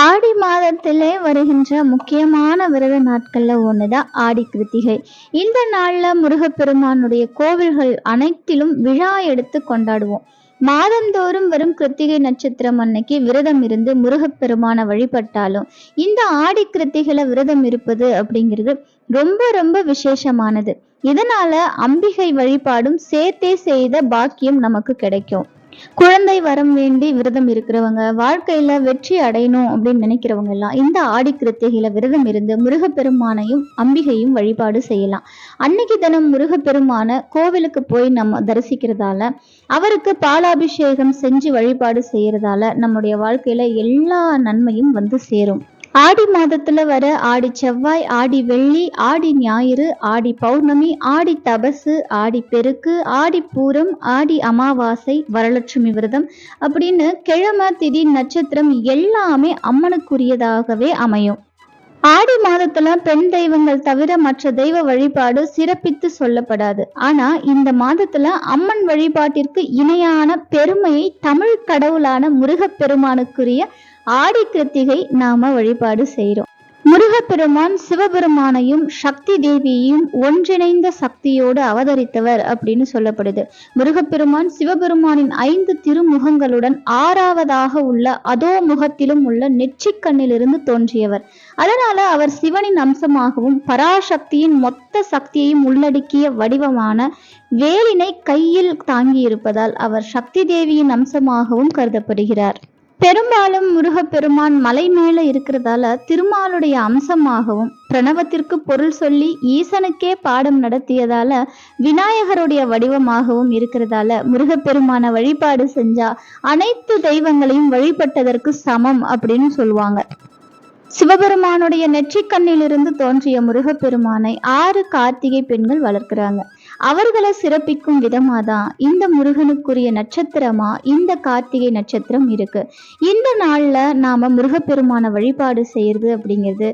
ஆடி மாதத்திலே வருகின்ற முக்கியமான விரத நாட்களில் ஒன்று தான் ஆடி கிருத்திகை இந்த நாளில் முருகப்பெருமானுடைய கோவில்கள் அனைத்திலும் விழா எடுத்து கொண்டாடுவோம். மாதந்தோறும் வரும் கிருத்திகை நட்சத்திரம் அன்னைக்கு விரதம் இருந்து முருகப்பெருமான வழிபட்டாலும் இந்த ஆடி கிருத்திகளை விரதம் இருப்பது அப்படிங்கிறது ரொம்ப ரொம்ப விசேஷமானது. இதனால அம்பிகை வழிபாடும் சேர்த்தே செய்த பாக்கியம் நமக்கு கிடைக்கும். குழந்தை வரம் வேண்டி விரதம் இருக்கிறவங்க வாழ்க்கையில வெற்றி அடையணும் அப்படின்னு நினைக்கிறவங்க எல்லாம் இந்த ஆடி கிருத்திகையில விரதம் இருந்து முருகப்பெருமானையும் அம்பிகையும் வழிபாடு செய்யலாம். அன்னைக்கு தினம் முருகப்பெருமான கோவிலுக்கு போய் நம்ம தரிசிக்கிறதால அவருக்கு பாலாபிஷேகம் செஞ்சு வழிபாடு செய்யறதால நம்முடைய வாழ்க்கையில எல்லா நன்மையும் வந்து சேரும். ஆடி மாதத்துல வர ஆடி செவ்வாய் ஆடி வெள்ளி ஆடி ஞாயிறு ஆடி பௌர்ணமி ஆடி தபசு ஆடி பெருக்கு ஆடி பூரம் ஆடி அமாவாசை வரலட்சுமி விரதம் அப்படின்னு கிழமை திதி நட்சத்திரம் எல்லாமே அம்மனுக்குரியதாகவே அமையும். ஆடி மாதத்துல பெண் தெய்வங்கள் தவிர மற்ற தெய்வ வழிபாடு சிறப்பித்து சொல்லப்படாது. ஆனா இந்த மாதத்துல அம்மன் வழிபாட்டிற்கு இணையான பெருமையை தமிழ் கடவுளான முருகப்பெருமானுக்குரிய ஆடி கிருத்திகை நாம வழிபாடு செய்கிறோம் முருகப்பெருமான் சிவபெருமானையும் சக்தி தேவியையும் ஒன்றிணைந்த சக்தியோடு அவதரித்தவர் அப்படின்னு சொல்லப்படுது. முருகப்பெருமான் சிவபெருமானின் ஐந்து திருமுகங்களுடன் ஆறாவதாக உள்ள அதோ முகத்திலும் உள்ள நெற்றிக்கண்ணிலிருந்து தோன்றியவர். அதனால அவர் சிவனின் அம்சமாகவும் பராசக்தியின் மொத்த சக்தியையும் உள்ளடக்கிய வடிவமான வேலினை கையில் தாங்கியிருப்பதால் அவர் சக்தி தேவியின் அம்சமாகவும் கருதப்படுகிறார். பெரும்பாலும் முருகப்பெருமான் மலை மேல இருக்கிறதால திருமாலுடைய அம்சமாகவும் பிரணவத்திற்கு பொருள் சொல்லி ஈசனுக்கே பாடம் நடத்தியதால விநாயகருடைய வடிவமாகவும் இருக்கிறதால முருகப்பெருமான வழிபாடு செஞ்சா அனைத்து தெய்வங்களையும் வழிபட்டதற்கு சமம் அப்படின்னு சொல்லுவாங்க. சிவபெருமானுடைய நெற்றிக்கண்ணிலிருந்து தோன்றிய முருகப்பெருமானை ஆறு கார்த்திகை பெண்கள் வளர்க்கிறாங்க. அவர்களை சிறப்பிக்கும் விதமாக தான் இந்த முருகனுக்குரிய நட்சத்திரமா? இந்த கார்த்திகை நட்சத்திரம் இருக்கு. இந்த நாளில் நாம முருகப்பெருமான வழிபாடு செய்யறது அப்படிங்கிறது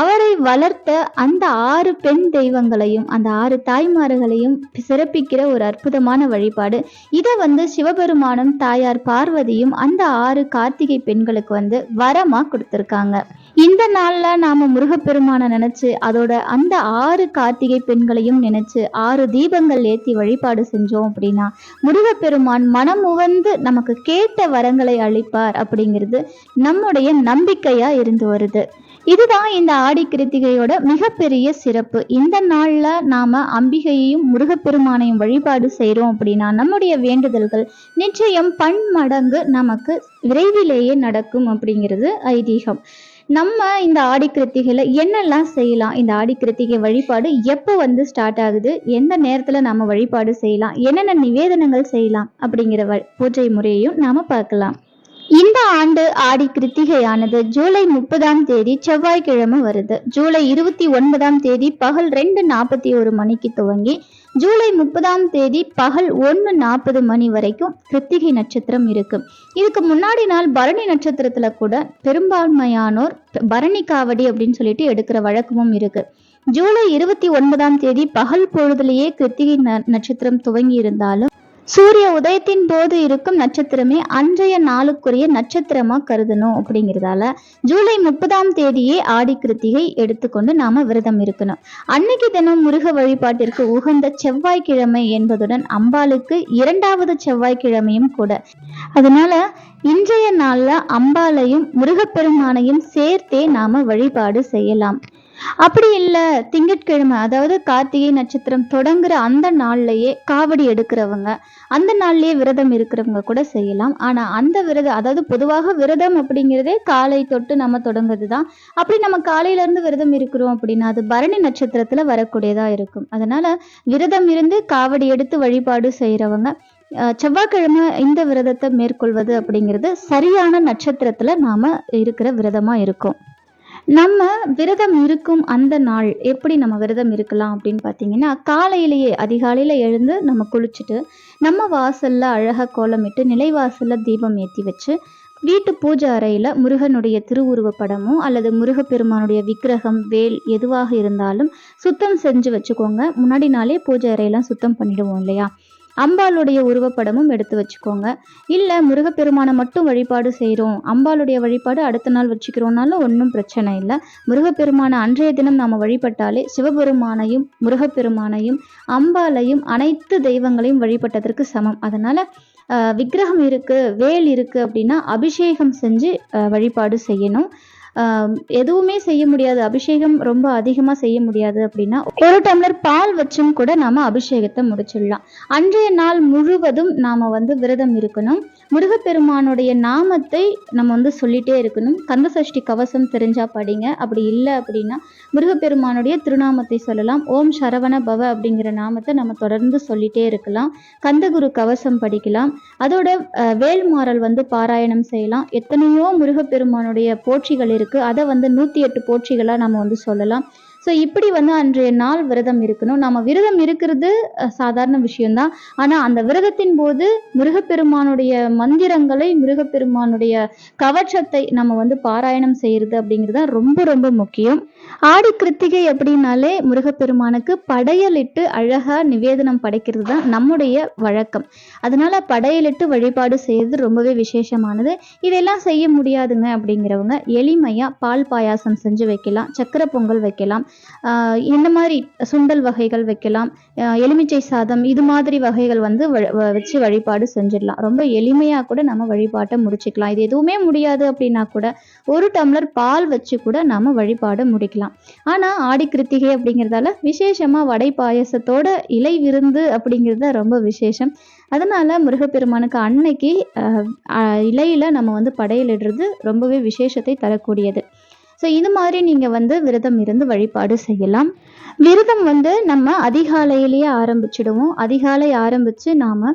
அவரை வளர்த்த அந்த ஆறு பெண் தெய்வங்களையும் அந்த ஆறு தாய்மார்களையும் சிறப்பிக்கிற ஒரு அற்புதமான வழிபாடு. இதை வந்து சிவபெருமானும் தாயார் பார்வதியும் அந்த ஆறு கார்த்திகை பெண்களுக்கு வந்து வரமா கொடுத்துருக்காங்க. இந்த நாள்ல நாம முருகப்பெருமானை நினைச்சு அதோட அந்த ஆறு கார்த்திகை பெண்களையும் நினைச்சு ஆறு தீபங்கள் ஏத்தி வழிபாடு செஞ்சோம் அப்படின்னா முருகப்பெருமான் மனம் உவந்து நமக்கு கேட்ட வரங்களை அளிப்பார் அப்படிங்கிறது நம்முடைய நம்பிக்கையா இருந்து வருது. இதுதான் இந்த ஆடி கிருத்திகையோட மிகப்பெரிய சிறப்பு. இந்த நாள்ல நாம அம்பிகையையும் முருகப்பெருமானையும் வழிபாடு செய்யறோம் அப்படின்னா நம்முடைய வேண்டுதல்கள் நிச்சயம் பன்மடங்கு நமக்கு விரைவிலேயே நடக்கும் அப்படிங்கிறது ஐதீகம். நம்ம இந்த ஆடி என்னெல்லாம் செய்யலாம்? இந்த ஆடி கிருத்திகை வழிபாடு எப்போ வந்து ஸ்டார்ட் ஆகுது? எந்த நேரத்தில் நம்ம வழிபாடு செய்யலாம்? என்னென்ன நிவேதனங்கள் செய்யலாம்? அப்படிங்கிற பூஜை முறையையும் நாம் பார்க்கலாம். இந்த ஆண்டு ஆடி கிருத்திகையானது ஜூலை முப்பதாம் தேதி செவ்வாய்க்கிழமை வருது. ஜூலை இருபத்தி ஒன்பதாம் தேதி பகல் ரெண்டு நாற்பத்தி ஒரு மணிக்கு துவங்கி ஜூலை முப்பதாம் தேதி பகல் ஒன்று நாற்பது மணி வரைக்கும் கிருத்திகை நட்சத்திரம் இருக்கு. இதுக்கு முன்னாடி நாள் பரணி நட்சத்திரத்துல கூட பெரும்பான்மையானோர் பரணி காவடி அப்படின்னு சொல்லிட்டு எடுக்கிற வழக்கமும் இருக்கு. ஜூலை இருபத்தி ஒன்பதாம் தேதி பகல் பொழுதுலேயே கிருத்திகை நட்சத்திரம் துவங்கி இருந்தாலும் சூரிய உதயத்தின் போது இருக்கும் நட்சத்திரமே அன்றைய நாளுக்குரிய நட்சத்திரமா கருதணும் அப்படிங்கிறதால ஜூலை முப்பதாம் தேதியே ஆடி கிருத்திகை எடுத்துக்கொண்டு நாம விரதம் இருக்கணும். அன்னைக்கு தினம் முருக வழிபாட்டிற்கு உகந்த செவ்வாய்க்கிழமை என்பதுடன் அம்பாளுக்கு இரண்டாவது செவ்வாய்க்கிழமையும் கூட. அதனால இன்றைய நாள்ல அம்பாளையும் முருகப்பெருமானையும் சேர்த்தே நாம வழிபாடு செய்யலாம். அப்படி இல்லை திங்கட்கிழமை அதாவது கார்த்திகை நட்சத்திரம் தொடங்குற அந்த நாள்லயே காவடி எடுக்கிறவங்க அந்த நாள்லயே விரதம் இருக்கிறவங்க கூட செய்யலாம். ஆனா அந்த விரதம் அதாவது பொதுவாக விரதம் அப்படிங்கிறதே காலை தொட்டு நம்ம தொடங்குறது தான் அப்படி நம்ம காலையில இருந்து விரதம் இருக்கிறோம் அப்படின்னா அது பரணி நட்சத்திரத்துல வரக்கூடியதா இருக்கும். அதனால விரதம் இருந்து காவடி எடுத்து வழிபாடு செய்யறவங்க செவ்வாய்க்கிழமை இந்த விரதத்தை மேற்கொள்வது அப்படிங்கிறது சரியான நட்சத்திரத்துல நாம இருக்கிற விரதமா இருக்கும். நம்ம விரதம் இருக்கும் அந்த நாள் எப்படி நம்ம விரதம் இருக்கலாம் அப்படின்னு பார்த்தீங்கன்னா காலையிலேயே அதிகாலையில் எழுந்து நம்ம குளிச்சுட்டு நம்ம வாசலில் அழகாக கோலமிட்டு நிலைவாசலில் தீபம் ஏற்றி வச்சு வீட்டு பூஜை அறையில் முருகனுடைய திருவுருவ படமோ அல்லது முருகப்பெருமானுடைய விக்கிரகம் வேல் எதுவாக இருந்தாலும் சுத்தம் செஞ்சு வச்சுக்கோங்க. முன்னாடி நாளே பூஜை அறையெல்லாம் சுத்தம் பண்ணிடுவோம் இல்லையா? அம்பாளுடைய உருவப்படமும் எடுத்து வச்சுக்கோங்க. இல்லை முருகப்பெருமானை மட்டும் வழிபாடு செய்கிறோம் அம்பாளுடைய வழிபாடு அடுத்த நாள் வச்சுக்கிறோம்னாலும் ஒன்றும் பிரச்சனை இல்லை. முருகப்பெருமானை அன்றைய தினம் நாம் வழிபட்டாலே சிவபெருமானையும் முருகப்பெருமானையும் அம்பாளையும் அனைத்து தெய்வங்களையும் வழிபட்டதற்கு சமம். அதனால் விக்கிரகம் இருக்குது வேல் இருக்குது அப்படின்னா அபிஷேகம் செஞ்சு வழிபாடு செய்யணும். எதுவுமே செய்ய முடியாது. அபிஷேகம் ரொம்ப அதிகமாக செய்ய முடியாது அப்படின்னா ஒரு டம்ளர் பால் வச்சும் கூட நாம் அபிஷேகத்தை முடிச்சிடலாம். அன்றைய நாள் முழுவதும் நாம் வந்து விரதம் இருக்கணும். முருகப்பெருமானுடைய நாமத்தை நம்ம வந்து சொல்லிட்டே இருக்கணும். கந்த சஷ்டி கவசம் தெரிஞ்சா படிங்க. அப்படி இல்லை அப்படின்னா முருகப்பெருமானுடைய திருநாமத்தை சொல்லலாம். ஓம் சரவண பவ அப்படிங்கிற நாமத்தை நம்ம தொடர்ந்து சொல்லிட்டே இருக்கலாம். கந்தகுரு கவசம் படிக்கலாம். அதோட வேல்மாறல் வந்து பாராயணம் செய்யலாம். எத்தனையோ முருகப்பெருமானுடைய போற்றிகள் இருக்கு. அதை வந்து நூற்றி எட்டு போற்றிகளாக நம்ம வந்து சொல்லலாம். ஸோ இப்படி வந்து அன்றைய நாள் விரதம் இருக்கணும். நம்ம விரதம் இருக்கிறது சாதாரண விஷயம்தான். ஆனால் அந்த விரதத்தின் போது முருகப்பெருமானுடைய மந்திரங்களை முருகப்பெருமானுடைய கவச்சத்தை நம்ம வந்து பாராயணம் செய்யறது அப்படிங்கிறது தான் ரொம்ப ரொம்ப முக்கியம். ஆடி கிருத்திகை அப்படின்னாலே முருகப்பெருமானுக்கு படையலிட்டு அழகா நிவேதனம் படைக்கிறது தான் நம்முடைய வழக்கம். அதனால படையலிட்டு வழிபாடு செய்யறது ரொம்பவே விசேஷமானது. இதெல்லாம் செய்ய முடியாதுங்க அப்படிங்கிறவங்க எளிமையா பால் பாயாசம் செஞ்சு வைக்கலாம் சக்கரை பொங்கல் வைக்கலாம் ஆஹ் இந்த மாதிரி சுண்டல் வகைகள் வைக்கலாம்? எலுமிச்சை சாதம் இது மாதிரி வகைகள் வந்து வ- வ- வச்சு வழிபாடு செஞ்சிடலாம். ரொம்ப எளிமையா கூட நம்ம வழிபாட்டை முடிச்சுக்கலாம். இது எதுவுமே முடியாது அப்படின்னா கூட ஒரு டம்ளர் பால் வச்சு கூட நம்ம வழிபாடு முடிக்கலாம். ஆனால் ஆடி கிருத்திகை அப்படிங்கிறதால விசேஷமா வடை பாயசத்தோட இலை விருந்து அப்படிங்கிறது தான் ரொம்ப விசேஷம். அதனால முருகப்பெருமானுக்கு அன்னைக்கு இலையில நம்ம வந்து படையலிடுறது ரொம்பவே விசேஷத்தை தரக்கூடியது. ஸோ இது மாதிரி நீங்கள் வந்து விரதம் இருந்து வழிபாடு செய்யலாம். விரதம் வந்து நம்ம அதிகாலையிலேயே ஆரம்பிச்சிடுவோம். அதிகாலை ஆரம்பித்து நாம்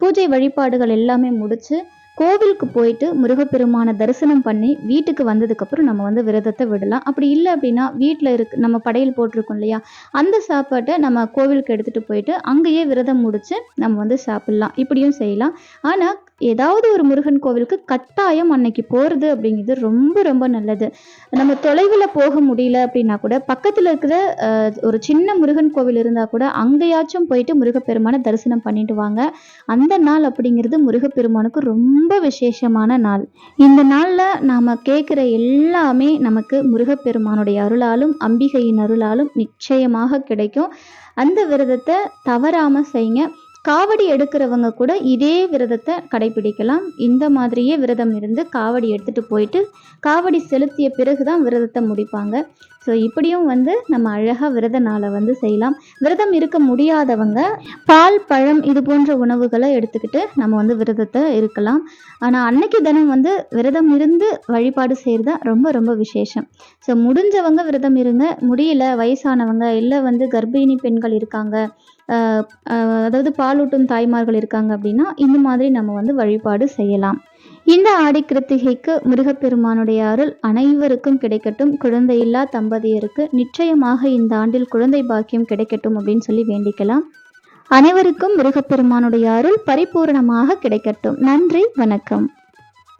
பூஜை வழிபாடுகள் எல்லாமே முடித்து கோவிலுக்கு போயிட்டு முருகப்பெருமானை தரிசனம் பண்ணி வீட்டுக்கு வந்ததுக்கப்புறம் நம்ம வந்து விரதத்தை விடலாம். அப்படி இல்லை அப்படின்னா வீட்டில் இருக்கு நம்ம படையல் போட்டிருக்கோம் இல்லையா? அந்த சாப்பாட்டை நம்ம கோவிலுக்கு எடுத்துகிட்டு போயிட்டு அங்கேயே விரதம் முடித்து நம்ம வந்து சாப்பிட்லாம். இப்படியும் செய்யலாம். ஆனால் ஏதாவது ஒரு முருகன் கோவிலுக்கு கட்டாயம் அன்னைக்கு போகிறது அப்படிங்கிறது ரொம்ப ரொம்ப நல்லது. நம்ம தொலைவில் போக முடியல அப்படின்னா கூட பக்கத்தில் இருக்கிற ஒரு சின்ன முருகன் கோவில் இருந்தால் கூட அங்கேயாச்சும் போயிட்டு முருகப்பெருமானை தரிசனம் பண்ணிட்டு வாங்க. அந்த நாள் அப்படிங்கிறது முருகப்பெருமானுக்கு ரொம்ப விசேஷமான நாள். இந்த நாளில் நாம் கேட்குற எல்லாமே நமக்கு முருகப்பெருமானுடைய அருளாலும் அம்பிகையின் அருளாலும் நிச்சயமாக கிடைக்கும். அந்த விரதத்தை தவறாமல் செய்யுங்க காவடி எடுக்கிறவங்க கூட இதே விரதத்தை கடைபிடிக்கலாம். இந்த மாதிரியே விரதம் இருந்து காவடி எடுத்துகிட்டு போயிட்டு காவடி செலுத்திய பிறகு தான் விரதத்தை முடிப்பாங்க. ஸோ இப்படியும் வந்து நம்ம அழகாக விரத நாளை வந்து செய்யலாம். விரதம் இருக்க முடியாதவங்க பால் பழம் இது போன்ற உணவுகளை எடுத்துக்கிட்டு நம்ம வந்து விரதத்தை இருக்கலாம். ஆனால் அன்னைக்கு தினம் வந்து விரதம் இருந்து வழிபாடு செய்கிறது தான் ரொம்ப ரொம்ப விசேஷம். ஸோ முடிஞ்சவங்க விரதம் இருங்க. முடியல வயசானவங்க இல்லை வந்து கர்ப்பிணி பெண்கள் இருக்காங்க அதாவது பாலூட்டும் தாய்மார்கள் இருக்காங்க அப்படின்னா இந்த மாதிரி நம்ம வந்து வழிபாடு செய்யலாம். இந்த ஆடி கிருத்திகைக்கு முருகப்பெருமானுடைய அருள் அனைவருக்கும் கிடைக்கட்டும். குழந்தையில்லா தம்பதியருக்கு நிச்சயமாக இந்த ஆண்டில் குழந்தை பாக்கியம் கிடைக்கட்டும் அப்படின்னு சொல்லி வேண்டிக்கலாம். அனைவருக்கும் முருகப்பெருமானுடைய அருள் பரிபூரணமாக கிடைக்கட்டும். நன்றி வணக்கம்.